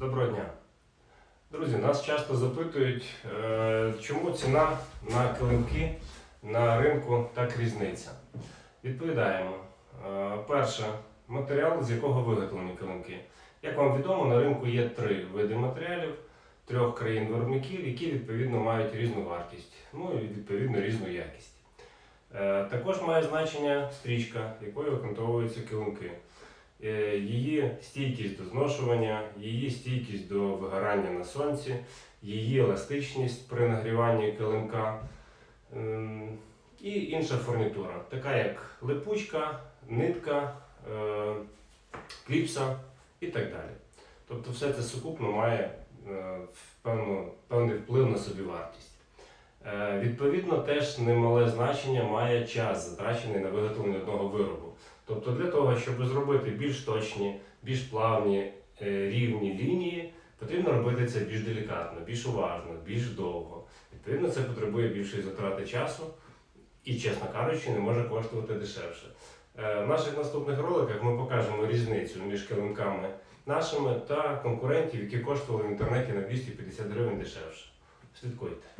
Доброго дня. Друзі, нас часто запитують, е, чому ціна на килимки на ринку так різниця. Відповідаємо. Е, Перше, матеріал, з якого виготовлені килимки. Як вам відомо, на ринку є три види матеріалів трьох країн-виробників, які відповідно мають різну вартість, ну і відповідно різну якість. Е, Також має значення стрічка, якою окантовуються килимки. Е, Її стійкість до зношування, її стійкість до вигорання на сонці, її еластичність при нагріванні килимка ем, і інша фурнітура, така як липучка, нитка, е, кліпса і так далі. Тобто все це сукупно має е, певний вплив на собівартість. Е, Відповідно, теж немале значення має час, затрачений на виготовлення одного виробу. Тобто для того, щоб зробити більш точні, більш плавні, е, рівні лінії, потрібно робити це більш делікатно, більш уважно, більш довго. Відповідно, це потребує більшої затрати часу і, чесно кажучи, не може коштувати дешевше. Е, В наших наступних роликах ми покажемо різницю між килимками нашими та конкурентів, які коштували в інтернеті на 250 гривень дешевше. Слідкуйте.